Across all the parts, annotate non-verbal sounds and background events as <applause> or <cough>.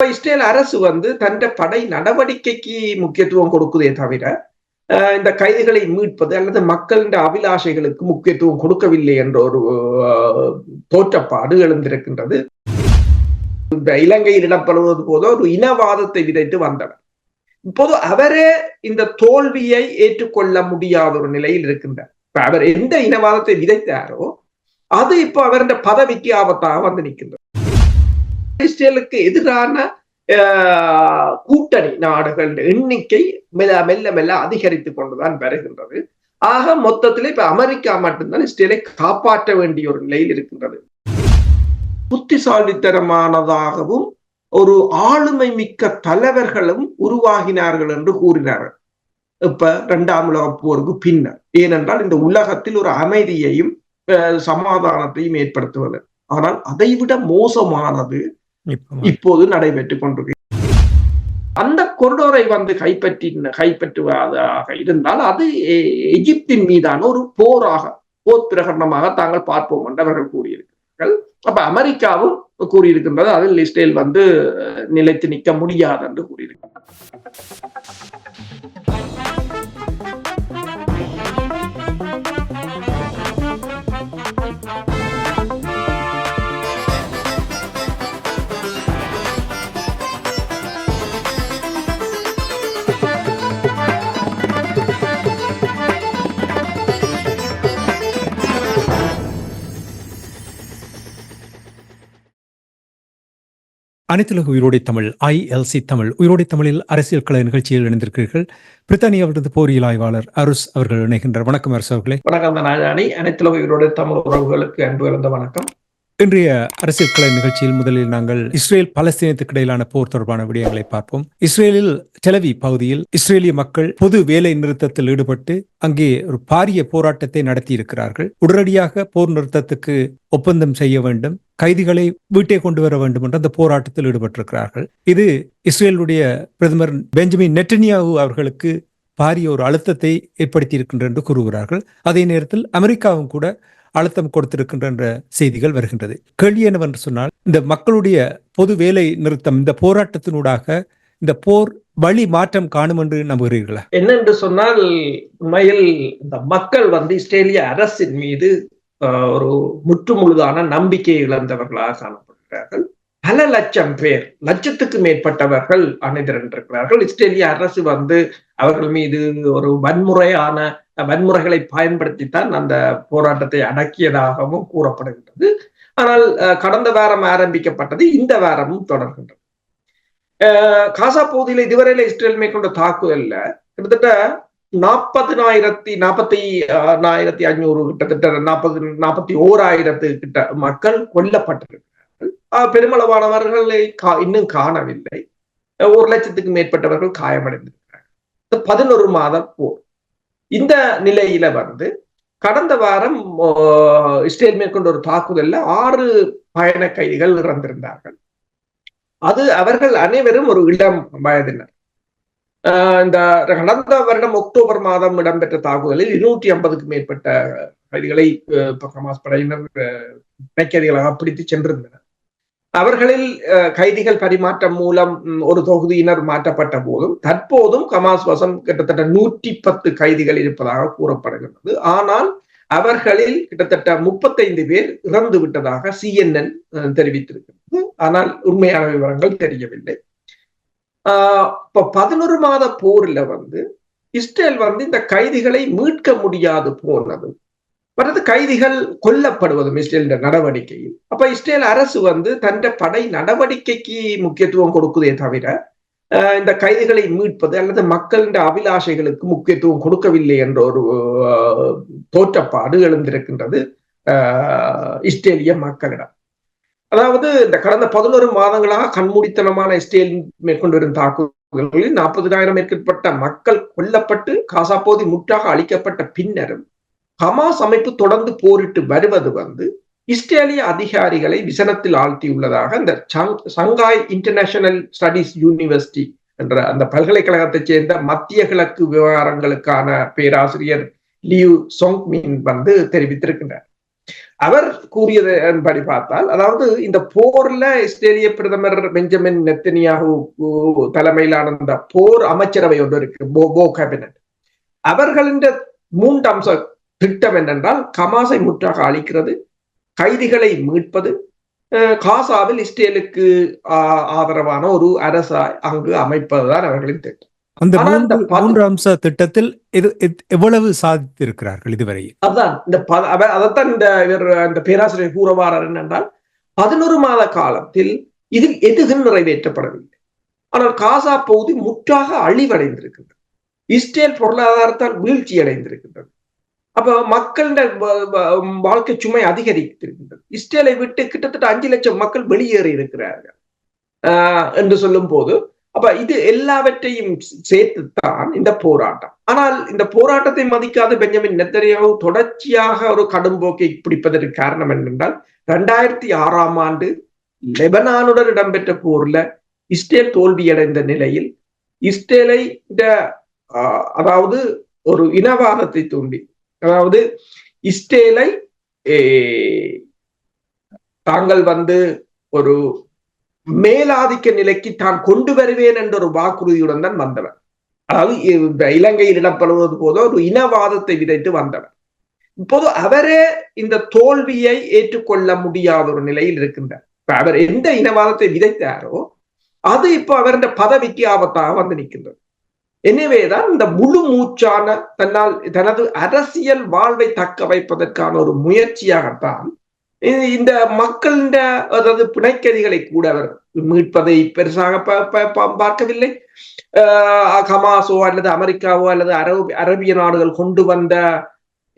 Israel அரசு வந்து தன் படை நடவடிக்கைக்கு முக்கியத்துவம் கொடுக்குதே தவிர இந்த கைதிகளை மீட்பது அல்லது மக்களின் அபிலாஷைகளுக்கு முக்கியத்துவம் கொடுக்கவில்லை என்ற ஒரு தோற்றப்பாடு எழுந்திருக்கின்றது. இந்த இலங்கையில் இடப்படுவது போது ஒரு இனவாதத்தை விதைத்து வந்தவர். இப்போது அவரே இந்த தோல்வியை ஏற்றுக்கொள்ள முடியாத ஒரு நிலையில் இருக்கின்றார். அவர் எந்த இனவாதத்தை விதைத்தாரோ அது இப்போ அவருடைய பதவிக்கு ஆபத்தாக வந்து நிற்கின்றது. இஸ்ரேலுக்கு எதிரான கூட்டணி நாடுகள் எண்ணிக்கை மெல்ல மெல்ல மெல்ல அதிகரித்து கொண்டுதான் வருகின்றது. ஆக மொத்தத்தில் இப்ப அமெரிக்கா மட்டும்தான் இஸ்ரேலை காப்பாற்ற வேண்டிய ஒரு நிலையில் இருக்கின்றது. புத்திசாலித்தனமானதாகவும் ஒரு ஆளுமை மிக்க தலைவர்களும் உருவாகினார்கள் என்று கூறினார்கள். இப்ப இரண்டாம் உலக போருக்கு பின்னர். ஏனென்றால் இந்த உலகத்தில் ஒரு அமைதியையும் சமாதானத்தையும் ஏற்படுத்துவது. ஆனால் அதைவிட மோசமானது இப்போது நடைபெற்றுக் கொண்டிருக்கு. அந்த கொரிடோரை வந்து கைப்பற்றி கைப்பற்றுவதாக இருந்தால் அது எகிப்தின் மீதான ஒரு போராக போர் பிரகடனமாக தாங்கள் பார்ப்போம் என்று அவர்கள் கூறியிருக்கிறார்கள். அப்ப அமெரிக்காவும் கூறியிருக்கின்றது அதில் இஸ்ரேல் வந்து நிலைத்து நிற்க முடியாது என்று கூறியிருக்கிறார் அனைத்துலக உயிரோடை தமிழ் ஐஎல்சி தமிழ் உயிரோடை தமிழில் அரசியல் கலை நிகழ்ச்சியில் இணைந்திருக்கிறீர்கள் பிரித்தானியாவிலிருந்து போரியல் ஆய்வாளர் அருஸ் அவர்கள் இணைகின்றார் வணக்கம் அரசு அவர்களே. வணக்கம் அனைத்துலக உயிரோடை தமிழ் உறவுகளுக்கு அன்பு இருந்த வணக்கம். இன்றைய அரசியல் கலை நிகழ்ச்சியில் முதலில் நாங்கள் இஸ்ரேல் பலஸ்தீனத்துக்கு இடையிலான போர் தொடர்பான விடயங்களை பார்ப்போம். இஸ்ரேலில் டெலவி பகுதியில் இஸ்ரேலிய மக்கள் பொது வேலை நிறுத்தத்தில் ஈடுபட்டு அங்கே ஒரு பாரிய போராட்டத்தை நடத்தி இருக்கிறார்கள் உடனடியாக போர் நிறுத்தத்துக்கு ஒப்பந்தம் செய்ய வேண்டும். கைதிகளை வீட்டை கொண்டு வர வேண்டும் என்று அந்த போராட்டத்தில் ஈடுபட்டிருக்கிறார்கள். இது இஸ்ரேலுடைய பிரதமர் பெஞ்சமின் நெட்டனியாவு அவர்களுக்கு பாரிய ஒரு அழுத்தத்தை ஏற்படுத்தி இருக்கின்ற என்று கூறுகிறார்கள். அதே நேரத்தில் அமெரிக்காவும் கூட அழுத்தம் கொடுத்திருக்கின்ற செய்திகள் வருகின்றது. கேள்வி என்னவென்று சொன்னால் இந்த மக்களுடைய பொது வேலை நிறுத்தம் இந்த போராட்டத்தினூடாக இந்த போர் வழி மாற்றம் காணும் என்று நம்புகிறீர்களா? என்னென்று சொன்னால் உண்மையில் இந்த மக்கள் வந்து இஸ்ரேலிய அரசின் மீது ஒரு முற்றுமுழுதான நம்பிக்கை இழந்தவர்களாக காணப்படுகிறார்கள். பல லட்சம் பேர் லட்சத்துக்கு மேற்பட்டவர்கள் அணிதிரண்டிருக்கிறார்கள். இஸ்ரேலிய அரசு வந்து அவர்கள் மீது ஒரு வன்முறையான வன்முறைகளை பயன்படுத்தித்தான் அந்த போராட்டத்தை அடக்கியதாகவும் கூறப்படுகின்றது. ஆனால் கடந்த வாரம் ஆரம்பிக்கப்பட்டது இந்த வாரமும் தொடர்கின்றது. காசா பகுதியில் இதுவரையில இஸ்ரேல் மேற்கொண்ட தாக்குதல்ல கிட்டத்தட்ட நாற்பதினாயிரத்தி நாற்பத்தி ஆயிரத்தி ஐநூறு கிட்டத்தட்ட நாற்பது நாற்பத்தி ஓராயிரத்து கிட்ட மக்கள் கொல்லப்பட்டிருக்கிறார்கள். பெருமளவானவர்களை இன்னும் காணவில்லை. ஒரு லட்சத்துக்கு மேற்பட்டவர்கள் காயமடைந்திருக்கிறார்கள். பதினொரு மாத போர். இந்த நிலையில வந்து கடந்த வாரம் இஸ்ரேல் மேற்கொண்ட ஒரு தாக்குதல்ல ஆறு பயண கைதிகள் இறந்திருந்தார்கள். அது அவர்கள் அனைவரும் ஒரு இளம் வயதினர். இந்த கடந்த வருடம் அக்டோபர் மாதம் இடம்பெற்ற தாக்குதலில் இருநூற்றி ஐம்பதுக்கு மேற்பட்ட கைதிகளை ஹமாஸ் படையினர் கைதிகளாக பிடித்து சென்றிருந்தனர். அவர்களில் கைதிகள் பரிமாற்றம் மூலம் ஒரு தொகுதியினர் மாற்றப்பட்ட போதும் தற்போதும் கமாஸ் வசம் கிட்டத்தட்ட நூற்றி பத்து கைதிகள் இருப்பதாக கூறப்படுகிறது ஆனால் அவர்களில் கிட்டத்தட்ட முப்பத்தைந்து பேர் இறந்து விட்டதாக சிஎன்என் தெரிவித்திருக்கிறது. ஆனால் உண்மையான விவரங்கள் தெரியவில்லை. இப்ப பதினொரு மாத போர்ல வந்து இஸ்ரேல் வந்து இந்த கைதிகளை மீட்க முடியாது போனது மற்றது கைதிகள் கொல்லப்படுவதும் இஸ்ரேல் நடவடிக்கையில். அப்ப இஸ்ரேல் அரசு வந்து தன் படை நடவடிக்கைக்கு முக்கியத்துவம் கொடுக்குதே தவிர இந்த கைதிகளை மீட்பது அல்லது மக்களின் அபிலாஷைகளுக்கு முக்கியத்துவம் கொடுக்கவில்லை என்ற ஒரு தோற்றப்பாடு எழுந்திருக்கின்றது இஸ்ரேலிய மக்களிடம். அதாவது இந்த கடந்த பதினோரு மாதங்களாக கண்மூடித்தனமான இஸ்ரேல் மேற்கொண்டு வரும் தாக்குதல்களில் நாற்பதினாயிரம் மேற்கப்பட்ட மக்கள் கொல்லப்பட்டு காசா முற்றாக அளிக்கப்பட்ட பின்னரும் ஹமாஸ் அமைப்பு தொடர்ந்து போரிட்டு வருவது வந்து இஸ்ரேலிய அதிகாரிகளை விசனத்தில் ஆழ்த்தியுள்ளதாக இந்த சங்காய் இன்டர்நேஷனல் ஸ்டடிஸ் யூனிவர்சிட்டி என்ற அந்த பல்கலைக்கழகத்தைச் சேர்ந்த மத்திய கிழக்கு விவகாரங்களுக்கான பேராசிரியர் லியூ சொங்மின் வந்து தெரிவித்திருக்கின்றார். அவர் கூறியதன்படி பார்த்தால் அதாவது இந்த போர்ல இஸ்ரேலிய பிரதமர் பெஞ்சமின் நெத்தனியாகு தலைமையிலான இந்த போர் அமைச்சரவை ஒன்று இருக்கு போ போ கேபினட் அவர்களின் மூன்று அம்ச திட்டம் என்னென்றால் கமாசை முற்றாக அழிக்கிறது கைதிகளை மீட்பது காசாவில் இஸ்ரேலுக்கு ஆதரவான ஒரு அரசா அங்கு அமைப்பதுதான் அவர்களின் திட்டம். அந்த மூன்று அம்ச திட்டத்தில் எவ்வளவு சாதித்திருக்கிறார்கள் இதுவரை? அதான் இந்த அதைத்தான் இந்த இந்த பேராசிரியர் கூறவாரர் என்னென்றால் பதினொரு மாத காலத்தில் இதில் எதுவும் நிறைவேற்றப்படவில்லை. ஆனால் காசா பகுதி முற்றாக அழிவடைந்திருக்கின்றது. இஸ்ரேல் பொருளாதாரத்தால் வீழ்ச்சி அடைந்திருக்கின்றது அப்ப மக்களிட வாழ்க்கை சுமை அதிகரித்திருக்கின்றது. இஸ்ரேலை விட்டு கிட்டத்தட்ட அஞ்சு லட்சம் மக்கள் வெளியேறி இருக்கிறார்கள். என்று சொல்லும் போது அப்ப இது எல்லாவற்றையும் சேர்த்துத்தான் இந்த போராட்டம். ஆனால் இந்த போராட்டத்தை மதிக்காத பெஞ்சமின் நெத்தனியாவு தொடர்ச்சியாக ஒரு கடும் போக்கை பிடிப்பதற்கு காரணம் என்னென்றால் ரெண்டாயிரத்தி ஆறாம் ஆண்டு லெபனானுடன் இடம்பெற்ற போர்ல இஸ்ரேல் தோல்வியடைந்த நிலையில் இஸ்ரேலை இந்த அதாவது ஒரு இனவாதத்தை தூண்டி அதாவது இஸ்ரேலை தாங்கள் வந்து ஒரு மேலாதிக்க நிலைக்கு தான் கொண்டு வருவேன் என்ற ஒரு வாக்குறுதியுடன் தான் வந்தவர் அதாவது இலங்கையில் இடப்படுவது போதோ ஒரு இனவாதத்தை விதைத்து வந்தவர் இப்போது அவரே இந்த தோல்வியை ஏற்றுக்கொள்ள முடியாத ஒரு நிலையில் இருக்கின்றார். அவர் எந்த இனவாதத்தை விதைத்தாரோ அது இப்போ அவருடைய பதவிக்கு ஆபத்தாக வந்து நிற்கின்றது. எனவேதான் இந்த முழு மூச்சான தன்னால் தனது அரசியல் வாழ்வை தக்க வைப்பதற்கான ஒரு முயற்சியாகத்தான் இந்த மக்களிட அதாவது பிணைக்கதிகளை கூட அவர் மீட்பதை பெருசாக பார்க்கவில்லை. ஹமாஸோ அல்லது அமெரிக்காவோ அல்லது அரபு அரபிய நாடுகள் கொண்டு வந்த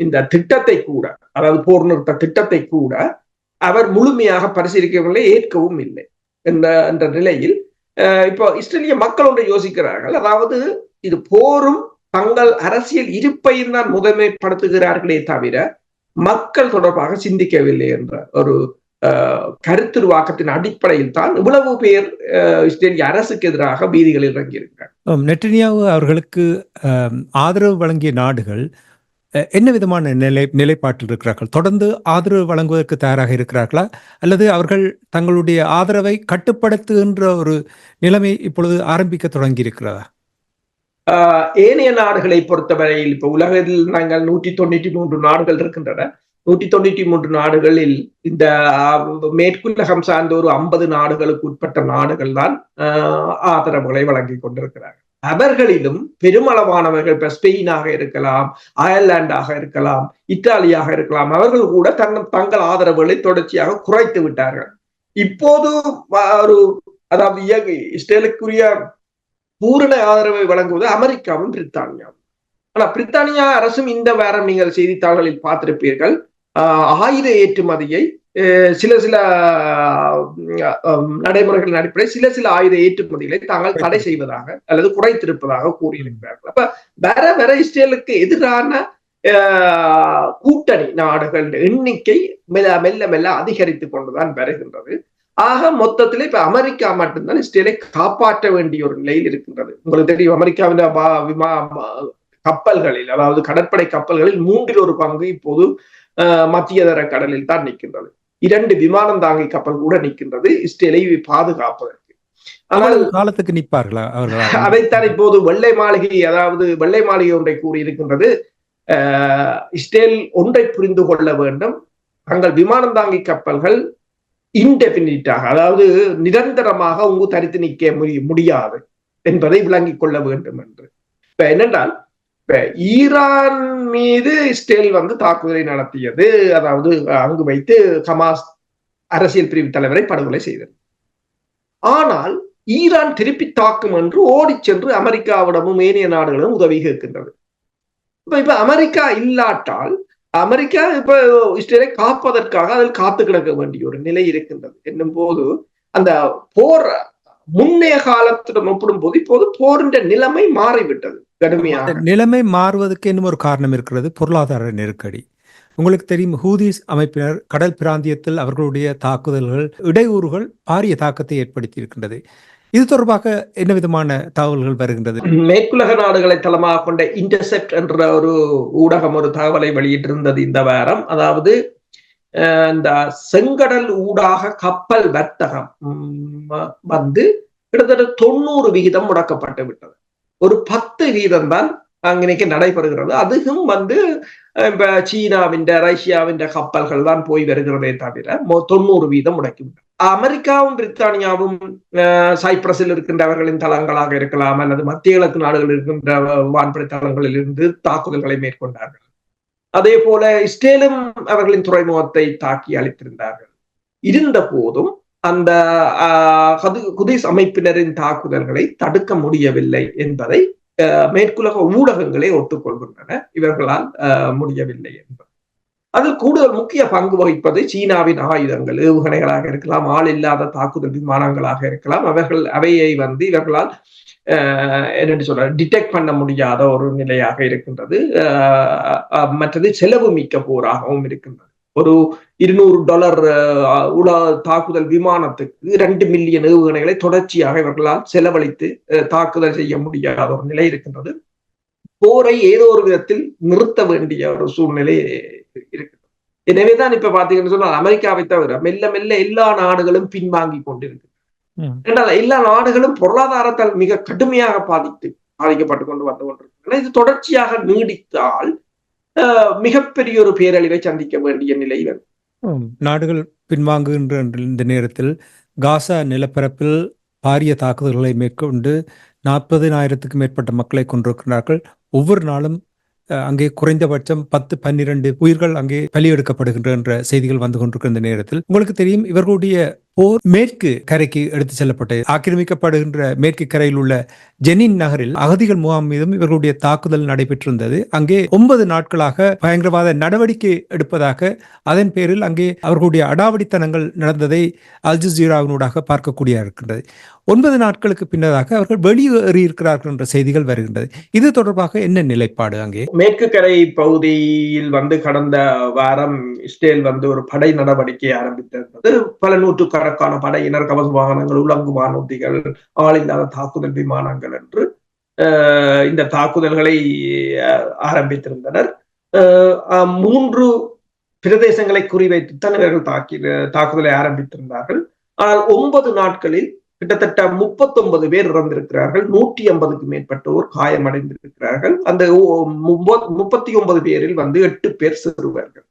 இந்த திட்டத்தை கூட அதாவது போர் நிறுத்த திட்டத்தை கூட அவர் முழுமையாக பரிசீலிக்கவில்லை ஏற்கவும் இல்லை. என்ற என்ற நிலையில் இப்போ இஸ்ரேலிய மக்கள் ஒன்றை யோசிக்கிறார்கள். அதாவது இது போரும் தங்கள் அரசியல் இருப்பையும் தான் முதன்மைப்படுத்துகிறார்களே தவிர மக்கள் தொடர்பாக சிந்திக்கவில்லை என்ற ஒரு கருத்துருவாக்கத்தின் அடிப்படையில் தான் இவ்வளவு பேர் இஸ்ரேலிய அரசுக்கு எதிராக வீதிகளில் இறங்கியிருக்கிறார் நெட்டனியாவு அவர்களுக்கு ஆதரவு வழங்கிய நாடுகள் என்ன விதமான நிலை நிலைப்பாட்டில் இருக்கிறார்கள்? தொடர்ந்து ஆதரவு வழங்குவதற்கு தயாராக இருக்கிறார்களா? அல்லது அவர்கள் தங்களுடைய ஆதரவை கட்டுப்படுத்துகின்ற ஒரு நிலைமை இப்பொழுது ஆரம்பிக்க தொடங்கி இருக்கிறதா ஏனைய நாடுகளை பொறுத்தவரையில் இப்ப உலகத்தில் நாங்கள் நூற்றி தொண்ணூற்றி மூன்று நாடுகள் இருக்கின்றன. நூற்றி தொண்ணூற்றி மூன்று நாடுகளில் இந்த மேற்குலகம் சார்ந்த ஒரு ஐம்பது நாடுகளுக்கு உட்பட்ட நாடுகள் தான் ஆதரவுகளை வழங்கி கொண்டிருக்கிறார்கள். அவர்களிலும் பெருமளவானவர்கள் இப்ப ஸ்பெயினாக இருக்கலாம் அயர்லாண்டாக இருக்கலாம் இத்தாலியாக இருக்கலாம் அவர்கள் கூட தன் தங்கள் ஆதரவுகளை தொடர்ச்சியாக குறைத்து விட்டார்கள். இப்போது ஒரு அதாவது இஸ்ரேலுக்குரிய பூரண ஆதரவை வழங்குவது அமெரிக்காவும் பிரித்தானியாவும். ஆனா பிரித்தானியா அரசும் இந்த வாரம் நீங்கள் செய்தித்தாள்களில் பார்த்திருப்பீர்கள். ஆயுத ஏற்றுமதியை சில சில நடைமுறைகளின் அடிப்படை சில சில ஆயுத ஏற்றுமதிகளை தாங்கள் தடை செய்வதாக அல்லது குறைத்திருப்பதாக கூறியிருக்கிறார்கள். அப்ப வேற வேற இஸ்ரேலுக்கு எதிரான கூட்டணி நாடுகள் எண்ணிக்கை மெல்ல மெல்ல மெல்ல அதிகரித்து கொண்டுதான் வருகின்றது. ஆக மொத்தத்தில் இப்ப அமெரிக்கா மட்டும்தான் இஸ்ரேலை காப்பாற்ற வேண்டிய ஒரு நிலையில் இருக்கின்றது. உங்களுக்கு தெரியும் அமெரிக்காவின் கப்பல்களில் அதாவது கடற்படை கப்பல்களில் மூன்றில் ஒரு பங்கு இப்போது மத்திய தர கடலில் தான் நிற்கின்றது. இரண்டு விமானம் தாங்கி கப்பல் கூட நிற்கின்றது இஸ்ரேலை பாதுகாப்பதற்கு. ஆனால் காலத்துக்கு நிற்பார்களா <laughs> அதைத்தான் இப்போது வெள்ளை மாளிகை அதாவது வெள்ளை மாளிகை ஒன்றை கூறியிருக்கின்றது. இஸ்ரேல் ஒன்றை புரிந்து கொள்ள வேண்டும். தங்கள் விமானம் தாங்கி கப்பல்கள் இன்டெபினிட்டாக அதாவது நிரந்தரமாக உங்க தரித்து நிற்க முடியாது என்பதை விளங்கிக் கொள்ள வேண்டும் என்று. இப்ப என்னென்றால் இப்ப ஈரான் மீது இஸ்ரேல் வந்து தாக்குதலை நடத்தியது அதாவது அங்கு வைத்து ஹமாஸ் அரசியல் பிரிவு தலைவரை படுகொலை செய்தது. ஆனால் ஈரான் திருப்பி தாக்கும் என்று ஓடி சென்று அமெரிக்காவிடமும் ஏனைய நாடுகளும் உதவி கேட்கின்றது. இப்ப இப்ப அமெரிக்கா இல்லாட்டால் அமெரிக்கா இப்ப இஸ்ரேலை காப்பதற்காக அதில் காத்து கிடக்க வேண்டிய ஒரு நிலை இருக்கின்றது. என்னும் போது அந்த போர் முன்னைய காலத்துடன் ஒப்பிடும் போது இப்போது போரின்ற நிலைமை மாறிவிட்டது கடுமையாக. நிலைமை மாறுவதற்கு இன்னும் ஒரு காரணம் இருக்கிறது பொருளாதார நெருக்கடி. உங்களுக்கு தெரியும் ஹூதிஸ் அமைப்பினர் கடல் பிராந்தியத்தில் அவர்களுடைய தாக்குதல்கள் இடையூறுகள் பாரிய தாக்கத்தை ஏற்படுத்தி இருக்கின்றது. இது தொடர்பாக என்ன விதமான தகவல்கள் வருகின்றது? மேற்குலக நாடுகளை தளமாக கொண்ட இன்டர்செப்ட் என்ற ஒரு ஊடகம் ஒரு தகவலை வெளியிட்டிருந்தது இந்த வாரம். அதாவது இந்த செங்கடல் ஊடாக கப்பல் வர்த்தகம் உம், வந்து கிட்டத்தட்ட தொண்ணூறு விகிதம் முடக்கப்பட்டு விட்டது. ஒரு பத்து வீதம் தான் அங்கனைக்கு நடைபெறுகிறது. அதுவும் வந்து இப்ப சீனாவின் ரஷ்யாவின் கப்பல்கள் தான் போய் வருகிறதே தவிர தொண்ணூறு வீதம் முடக்கிவிட்டது அமெரிக்காவும் பிரித்தானியாவும் அஹ், சைப்ரஸில் இருக்கின்றவர்களின் தளங்களாக இருக்கலாம் அல்லது மத்திய கிழக்கு நாடுகளில் இருக்கின்ற வான்படை தளங்களில் இருந்து தாக்குதல்களை மேற்கொண்டார்கள். அதே போல இஸ்ரேலும் அவர்களின் துறைமுகத்தை தாக்கி அளித்திருந்தார்கள் இருந்த போதும் அந்த ஆஹ், குதிஸ் அமைப்பினரின் தாக்குதல்களை தடுக்க முடியவில்லை என்பதை மேற்குலக ஊடகங்களே ஒத்துக்கொள்கின்றன. இவர்களால் முடியவில்லை என்பது. அதில் கூடுதல் முக்கிய பங்கு வகிப்பது சீனாவின் ஆயுதங்கள் ஏவுகணைகளாக இருக்கலாம் ஆள் இல்லாத தாக்குதல் விமானங்களாக இருக்கலாம். அவர்கள் அவையை வந்து இவர்களால் ஆஹ், என்னென்னு சொல்ற டிடெக்ட் பண்ண முடியாத ஒரு நிலையாக இருக்கின்றது. ஆஹ், மற்றது செலவு மிக்க போராகவும் இருக்கின்றது. ஒரு இருநூறு டாலர் ஆஹ், உல தாக்குதல் விமானத்துக்கு ரெண்டு மில்லியன் ஏவுகணைகளை தொடர்ச்சியாக இவர்களால் செலவழித்து தாக்குதல் செய்ய முடியாத ஒரு நிலை இருக்கின்றது. போரை ஏதோ ஒரு விதத்தில் நிறுத்த வேண்டிய ஒரு சூழ்நிலை இருக்கு எனவேதான் இப்ப பாத்தீங்கன்னு சொன்னால் அமெரிக்காவை தவிர மெல்ல மெல்ல எல்லா நாடுகளும் பின்வாங்கி கொண்டிருக்கு. என்றால் எல்லா நாடுகளும் பொருளாதாரத்தால் மிக கடுமையாக பாதித்து பாதிக்கப்பட்டு கொண்டு வந்து கொண்டிருக்கின்றன இது தொடர்ச்சியாக நீடித்தால் மிகப்பெரிய ஒரு பேரழிவை சந்திக்க வேண்டிய நிலை வரும். நாடுகள் பின்வாங்குகின்ற இந்த நேரத்தில் காசா நிலப்பரப்பில் பாரிய தாக்குதல்களை மேற்கொண்டு நாற்பதினாயிரத்துக்கும் மேற்பட்ட மக்களை கொண்டிருக்கிறார்கள். ஒவ்வொரு நாளும் அங்கே குறைந்தபட்சம் பத்து பன்னிரண்டு உயிர்கள் அங்கே பலியெடுக்கப்படுகின்ற என்ற செய்திகள் வந்து கொண்டிருக்கிற இந்த நேரத்தில் உங்களுக்கு தெரியும் இவர்களுடைய போர் மேற்கு கரைக்கு எடுத்து செல்லப்பட்டது ஆக்கிரமிக்கப்படுகின்ற மேற்கு கரையில் உள்ள ஜெனின் நகரில் அகதிகள் முகாம் மீதும் இவர்களுடைய தாக்குதல் நடைபெற்றிருந்தது. அங்கே ஒன்பது நாட்களாக பயங்கரவாத நடவடிக்கை எடுப்பதாக அதன் பேரில் அங்கே அவர்களுடைய அடாவடித்தனங்கள் நடந்ததை அல்ஜசீராவினூடாக பார்க்கக்கூடிய இருக்கின்றது. ஒன்பது நாட்களுக்கு பின்னதாக அவர்கள் வெளியேறியிருக்கிறார்கள் என்ற செய்திகள் வருகின்றது. இது தொடர்பாக என்ன நிலைப்பாடு அங்கே? மேற்கு கரை பகுதியில் வந்து கடந்த வாரம் இஸ்ரேல் வந்து ஒரு படை நடவடிக்கை ஆரம்பித்திருந்தது. பல நூற்றுக்கணக்கான படையினர் கவச வாகனங்கள் உலங்கு வானூர்திகள் ஆளில்லாத தாக்குதல் விமானங்கள் என்று இந்த தாக்குதல்களை ஆரம்பித்திருந்தனர். மூன்று பிரதேசங்களை குறிவைத்துத்தான் இவர்கள் தாக்கி தாக்குதலை ஆரம்பித்திருந்தார்கள். ஆனால் ஒன்பது நாட்களில் கிட்டத்தட்ட முப்பத்தொன்பது பேர் இறந்திருக்கிறார்கள். நூற்றி ஐம்பதுக்கு மேற்பட்டோர் காயமடைந்திருக்கிறார்கள். அந்த முப்பத்தி ஒன்பது பேரில் வந்து எட்டு பேர் சிறுவர்கள்.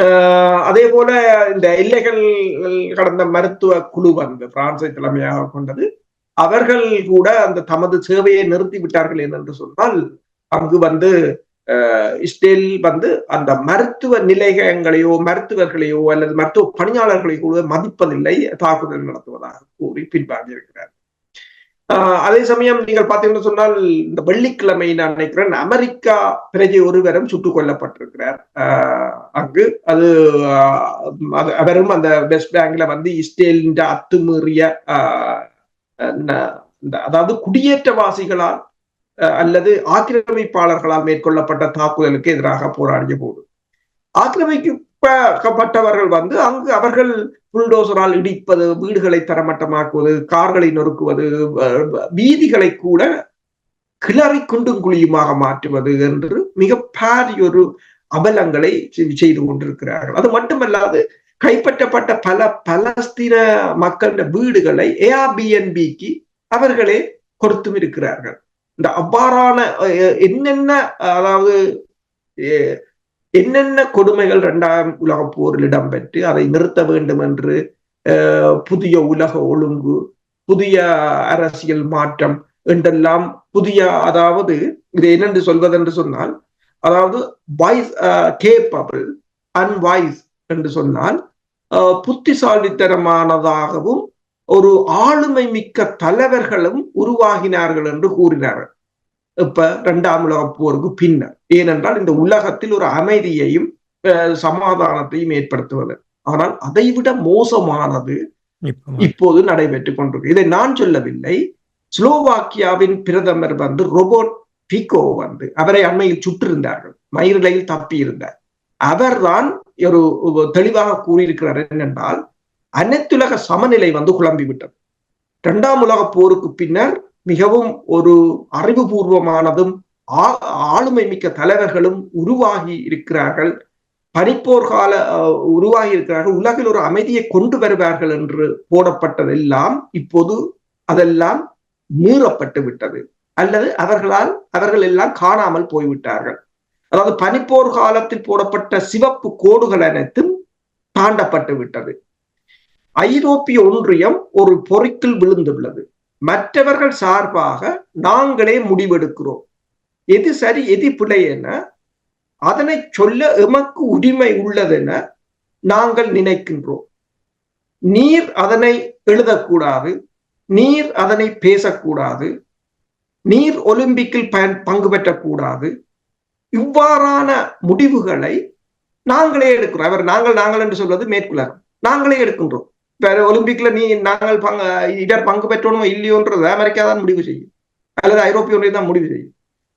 ஆஹ் அதே போல இந்த எல்லைகள் கடந்த மருத்துவ குழு வந்து பிரான்சை தலைமையாக கொண்டது. அவர்கள் கூட அந்த தமது சேவையை நிறுத்தி விட்டார்கள் என்று சொன்னால் அங்கு வந்து இஸ்ரேல் வந்து அந்த மருத்துவ நிலையங்களையோ மருத்துவர்களையோ அல்லது மருத்துவ பணியாளர்களையோ கூட மதிப்பதில்லை தாக்குதல் நடத்துவதாக கூறி பின்வாங்கி இருக்கிறார் ஆஹ் அதே சமயம் நீங்கள் பார்த்தீங்கன்னு சொன்னால் இந்த வெள்ளிக்கிழமை நான் நினைக்கிறேன் அமெரிக்கா பிரஜை ஒருவரும் சுட்டுக் கொல்லப்பட்டிருக்கிறார். ஆஹ் அங்கு அது அது- அவரும் அந்த வெஸ்ட் பேங்க்ல வந்து இஸ்ரேலின் அத்துமீறிய ஆஹ் இந்த அதாவது குடியேற்றவாசிகளால் அல்லது ஆக்கிரமிப்பாளர்களால் மேற்கொள்ளப்பட்ட தாக்குதலுக்கு எதிராக போராடிய போது. ஆக்கிரமிக்கப்பட்டவர்கள் வந்து அங்கு அவர்கள் புல்டோசரால் இடிப்பது வீடுகளை தரமட்டமாக்குவது கார்களை நொறுக்குவது வீதிகளை கூட கிளறி குண்டும் குழியுமாக மாற்றுவது என்று மிக பாரிய ஒரு அபலங்களை செய்து கொண்டிருக்கிறார்கள். அது மட்டுமல்லாது கைப்பற்றப்பட்ட பல பலஸ்தீன மக்களின் வீடுகளை ஏஆர்பிஎன்பிக்கு அவர்களே கொடுத்தும் இருக்கிறார்கள். இந்த அவ்வாறான என்னென்ன அதாவது என்னென்ன கொடுமைகள் இரண்டாம் உலக போரில் இடம்பெற்று அதை நிறுத்த வேண்டும் என்று புதிய உலக ஒழுங்கு புதிய அரசியல் மாற்றம் என்றெல்லாம் புதிய அதாவது இது என்னென்று சொல்வதென்று சொன்னால் அதாவது வாய்ஸ் கேப்பபிள் அன்வாய்ஸ் என்று சொன்னால் புத்திசாலித்தனமானதாகவும் ஒரு ஆளுமை மிக்க தலைவர்களும் உருவாகினார்கள் என்று கூறினார்கள். இப்ப இரண்டாம் உலக போருக்கு பின்னர். ஏனென்றால் இந்த உலகத்தில் ஒரு அமைதியையும் சமாதானத்தையும் ஏற்படுத்துவது. ஆனால் அதைவிட மோசமானது இப்போ இப்போது நடைபெற்றுக் கொண்டிருக்கு. இதை நான் சொல்லவில்லை. ஸ்லோவாக்கியாவின் பிரதமர் வந்து ரோபோட் பிகோ வந்து அவரை அண்மையில் சுற்றிருந்தார்கள். மயிரிழையில் தப்பி இருந்தார் அவர்தான் ஒரு ஒரு தெளிவாக கூறியிருக்கிறார் என்னென்றால் அனைத்துலக சமநிலை வந்து குழம்பி விட்டது இரண்டாம் உலக போருக்கு பின்னர் மிகவும் ஒரு அறிவுபூர்வமானதும் ஆ- ஆளுமை மிக்க தலைவர்களும் உருவாகி இருக்கிறார்கள். பனிப்போர் கால உருவாகி இருக்கிறார்கள். உலகில் ஒரு அமைதியை கொண்டு வருவார்கள் என்று போடப்பட்டதெல்லாம் இப்போது அதெல்லாம் மீறப்பட்டு விட்டது. அல்லது அவர்களால் அவர்கள் எல்லாம் காணாமல் போய்விட்டார்கள். அதாவது பனிப்போர் காலத்தில் போடப்பட்ட சிவப்பு கோடுகள் அனைத்தும் தாண்டப்பட்டு விட்டது. ஐரோப்பிய ஒன்றியம் ஒரு பொறிக்கில் விழுந்துள்ளது. மற்றவர்கள் சார்பாக நாங்களே முடிவெடுக்கிறோம். எது சரி எது பிழை என அதனை சொல்ல எமக்கு உரிமை உள்ளதென நாங்கள் நினைக்கின்றோம். நீர் அதனை எழுதக்கூடாது நீர் அதனை பேசக்கூடாது நீர் ஒலிம்பிக்கில் பயன் பங்கு பெற்றக்கூடாது. இவ்வாறான முடிவுகளை நாங்களே எடுக்கிறோம். அவர் நாங்கள் நாங்கள் என்று சொல்வது மேற்குலகம். நாங்களே எடுக்கின்றோம். ஒலிம்பிக்ல நீ நாங்கள் பங்கு இடர் பங்கு பெற்றோனோ இல்லையோன்றது அமெரிக்கா தான் முடிவு செய்யும். அல்லது ஐரோப்பிய ஒன்றியம் தான் முடிவு செய்யும்.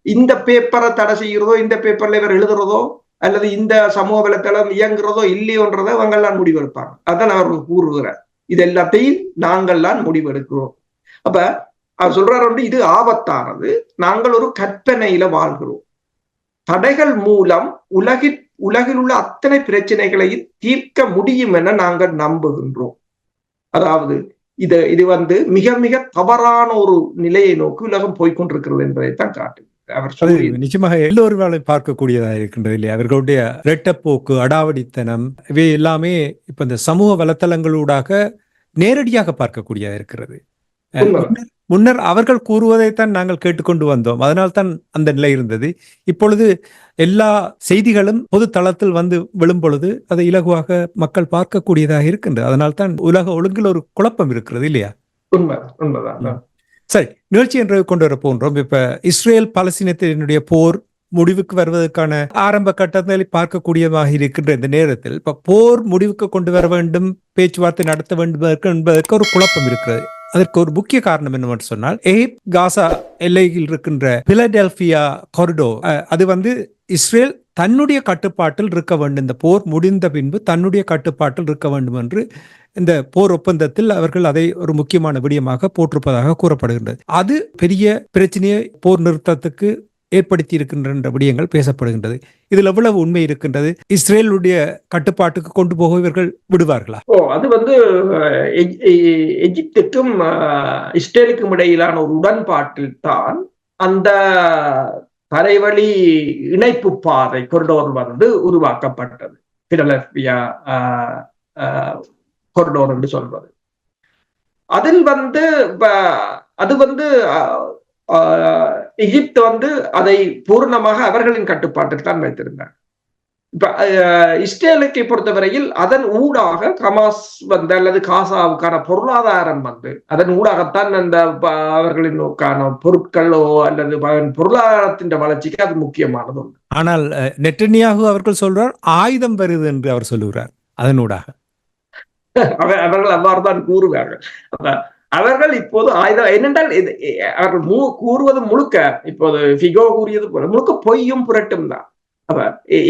இந்த பேப்பரை தடை செய்கிறதோ இந்த பேப்பர்ல இவர் எழுதுறதோ அல்லது இந்த சமூக வலைத்தளம் இயங்குறதோ இல்லையோன்றதை அவங்கெல்லாம் முடிவெடுப்பாங்க. அதான் அவர் கூறுகிறார். இது எல்லாத்தையும் நாங்கள்லாம் முடிவெடுக்கிறோம். அப்ப அவர் சொல்றாரு வந்து இது ஆபத்தானது. நாங்கள் ஒரு கற்பனையில வாழ்கிறோம். தடைகள் மூலம் உலகில் உலகில் உள்ள அத்தனை பிரச்சனைகளையும் தீர்க்க முடியும் என நாங்கள் நம்புகின்றோம். அதாவது இது இது வந்து மிக மிக தவறான ஒரு நிலையை நோக்கி உலகம் போய்கொண்டிருக்கிறது என்பதைத்தான் காட்டு அவர் நிச்சயமாக எல்லோரும் பார்க்கக்கூடியதாக இருக்கின்றது இல்லையா? அவர்களுடைய ரெட்டப்போக்கு அடாவடித்தனம் இவை எல்லாமே இப்ப இந்த சமூக வலைத்தளங்களூடாக நேரடியாக பார்க்கக்கூடியதாக இருக்கிறது. முன்னர் அவர்கள் கூறுவதைத்தான் நாங்கள் கேட்டுக்கொண்டு வந்தோம். அதனால் தான் அந்த நிலை இருந்தது. இப்பொழுது எல்லா செய்திகளும் பொது தளத்தில் வந்து விழும் பொழுது அதை இலகுவாக மக்கள் பார்க்கக்கூடியதாக இருக்கின்றது. அதனால் தான் உலக ஒழுங்கில் ஒரு குழப்பம் இருக்கிறது இல்லையா? சரி நிகழ்ச்சி என்று கொண்டு வர போன்றோம் இப்ப இஸ்ரேல் பலஸ்தீனத்தினுடைய போர் முடிவுக்கு வருவதற்கான ஆரம்ப கட்டத்தில் பார்க்கக்கூடியதாக இருக்கின்ற இந்த நேரத்தில் இப்ப போர் முடிவுக்கு கொண்டு வர வேண்டும் பேச்சுவார்த்தை நடத்த வேண்டும் என்பதற்கு ஒரு குழப்பம் இருக்கிறது. அதற்கு ஒரு முக்கிய காரணம் என்னவென்று சொன்னால் எகிப்த் காசா எல்லையில் இருக்கின்ற பிலடெல்பியா கொரிடோ அது வந்து இஸ்ரேல் தன்னுடைய கட்டுப்பாட்டில் இருக்க வேண்டும். இந்த போர் முடிந்த பின்பு தன்னுடைய கட்டுப்பாட்டில் இருக்க வேண்டும் என்று இந்த போர் ஒப்பந்தத்தில் அவர்கள் அதை ஒரு முக்கியமான விடயமாக போட்டிருப்பதாக கூறப்படுகின்றது. அது பெரிய பிரச்சனையை போர் நிறுத்தத்துக்கு ஏற்படுத்தி இருக்கின்ற விடயங்கள் பேசப்படுகின்றது. இதுல எவ்வளவு உண்மை இருக்கின்றது? இஸ்ரேலுடைய கட்டுப்பாட்டுக்கு கொண்டு போக இவர்கள் விடுவார்களா? ஓ அது வந்து எஜிப்துக்கும் இஸ்ரேலுக்கும் இடையிலான ஒரு உடன்பாட்டில் தான் அந்த தரைவழி இணைப்பு பாதை கொரிடோர் வந்து உருவாக்கப்பட்டது. பிலலெல்பியா கொரிடோர் என்று சொல்வது. அதில் வந்து அது வந்து எகிப்து வந்து அதை பூர்ணமாக அவர்களின் கட்டுப்பாட்டில் தான் வைத்திருந்தார். இப்ப இஸ்ரேலுக்கு பொறுத்தவரையில் அதன் ஊடாக கமாஸ் வந்து அல்லது காசாவுக்கான பொருளாதாரம் வந்து அதன் ஊடாகத்தான் அந்த அவர்களினுக்கான பொருட்களோ அல்லது பொருளாதாரத்தின் வளர்ச்சிக்கு அது முக்கியமானது ஒன்று ஆனால் நெட்டனியாகு அவர்கள் சொல்றார் ஆயுதம் வருது என்று அவர் சொல்லுகிறார் அதனூடாக <laughs> அவர்கள் அவ்வாறு தான் கூறுவார்கள் அவர்கள் இப்போது ஆயுதம் என்னென்றால் அவர்கள் மு கூறுவது முழுக்க இப்போது ஃபிகோ கூறியது போல முழுக்க பொய்யும் புரட்டும் தான். அப்ப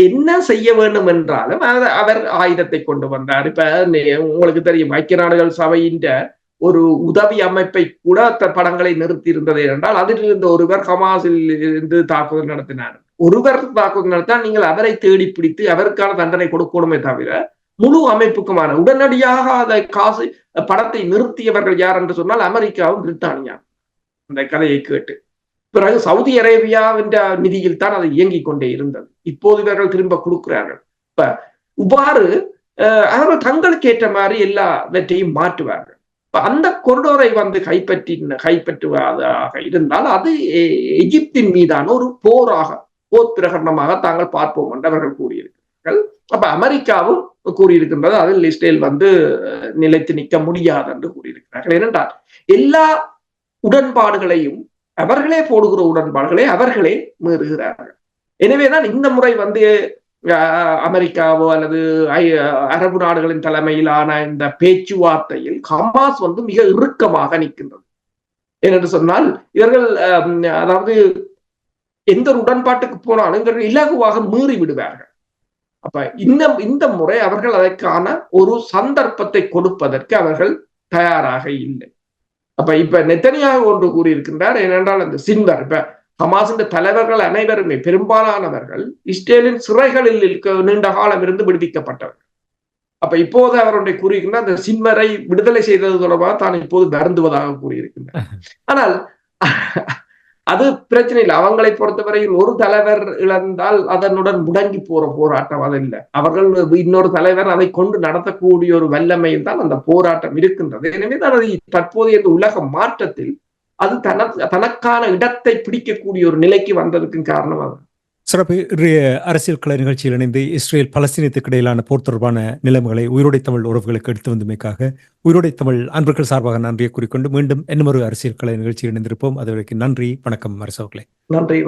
என்ன செய்ய வேண்டும் என்றாலும் அவர் ஆயுதத்தை கொண்டு வந்தார். இப்ப உங்களுக்கு தெரியும் ஐக்கிய நாடுகள் சபையின் ஒரு உதவி அமைப்பை கூட படங்களை நிறுத்தி இருந்தது என்றால் அதில் இருந்த ஒருவர் ஹமாஸில் இருந்து தாக்குதல் நடத்தினார். ஒருவர் தாக்குதல் நடத்தால் நீங்கள் அவரை தேடி பிடித்து அவருக்கான தண்டனை கொடுக்கணுமே தவிர முழு அமைப்புக்குமான உடனடியாக அதை காசு படத்தை நிறுத்தியவர்கள் யார் என்று சொன்னால் அமெரிக்காவும் பிரித்தானியா. அந்த கதையை கேட்டு. பிறகு சவுதி அரேபியாவின் நிதியில் தான் அது இயங்கிக் கொண்டே இருந்தது. இப்போது இவர்கள் திரும்ப கொடுக்கிறார்கள். இப்ப இவ்வாறு அவர்கள் தங்களுக்கு ஏற்ற மாதிரி எல்லாவற்றையும் மாற்றுவார்கள். அந்த கொரிடோரை வந்து கைப்பற்றி கைப்பற்றுவதாக இருந்தால் அது எகிப்தின் மீதான ஒரு போராக போர் பிரகடனமாக தாங்கள் பார்ப்போம் என்று அவர்கள் கூறியிருக்கிறார்கள். அப்ப அமெரிக்காவும் கூறியிருக்கின்றது. அதில் இஸ்ரேல் வந்து நிலைத்து நிற்க முடியாது என்று கூறியிருக்கிறார்கள். ஏனென்றால் எல்லா உடன்பாடுகளையும் அவர்களே போடுகிற உடன்பாடுகளை அவர்களே மீறுகிறார்கள். எனவேதான் இந்த முறை வந்து அமெரிக்காவோ அல்லது அரபு நாடுகளின் தலைமையிலான இந்த பேச்சுவார்த்தையில் ஹமாஸ் வந்து மிக இறுக்கமாக நிற்கின்றது. ஏனென்று சொன்னால் இவர்கள் அதாவது எந்த ஒரு உடன்பாட்டுக்கு போனாலும் இவர்கள் இலகுவாக மீறி விடுவார்கள் அப்ப இந்த இந்த முறை அவர்கள் அதற்கான ஒரு சந்தர்ப்பத்தை கொடுப்பதற்கு அவர்கள் தயாராக இல்லை. அப்ப இப்ப நெத்தனியாக ஒன்று கூறியிருக்கின்றார் ஏனென்றால் அந்த சின்வர் இப்ப ஹமாஸின் தலைவர்கள் அனைவருமே பெரும்பாலானவர்கள் இஸ்ரேலின் சிறைகளில் இருக்க நீண்ட காலம் இருந்து விடுவிக்கப்பட்டவர்கள் அப்ப இப்போது அவருடைய கூறியிருக்கின்ற அந்த சிம்மரை விடுதலை செய்தது தொடர்பாக தான் இப்போது வருந்துவதாக கூறியிருக்கின்றார். <laughs> ஆனால் அது பிரச்சனை இல்லை. அவங்களை பொறுத்தவரையில் ஒரு தலைவர் இழந்தால் அதனுடன் முடங்கி போற போராட்டம் அது இல்லை. அவர்கள் இன்னொரு தலைவர் அதை கொண்டு நடத்தக்கூடிய ஒரு வல்லமையில் தான் அந்த போராட்டம் இருக்கின்றது. எனவே தான் அது தற்போதைய இந்த உலக மாற்றத்தில் அது தன தனக்கான இடத்தை பிடிக்கக்கூடிய ஒரு நிலைக்கு வந்ததுக்கு காரணம் அது. சிறப்பு அரசியல் கலை நிகழ்ச்சியில் இணைந்து இஸ்ரேல் பலஸ்தீனத்துக்கு இடையிலான போர் தொடர்பான நிலைமைகளை உயிரோடை தமிழ் உறவுகளுக்கு எடுத்து வந்தமைக்காக உயிரோடை தமிழ் அன்பர்கள் சார்பாக நன்றியை கூறிக்கொண்டு மீண்டும் இன்னும் அரசியல் கலை நிகழ்ச்சியில் இணைந்திருப்போம். அது வரைக்கும் நன்றி வணக்கம் அரசவர்களே. நன்றி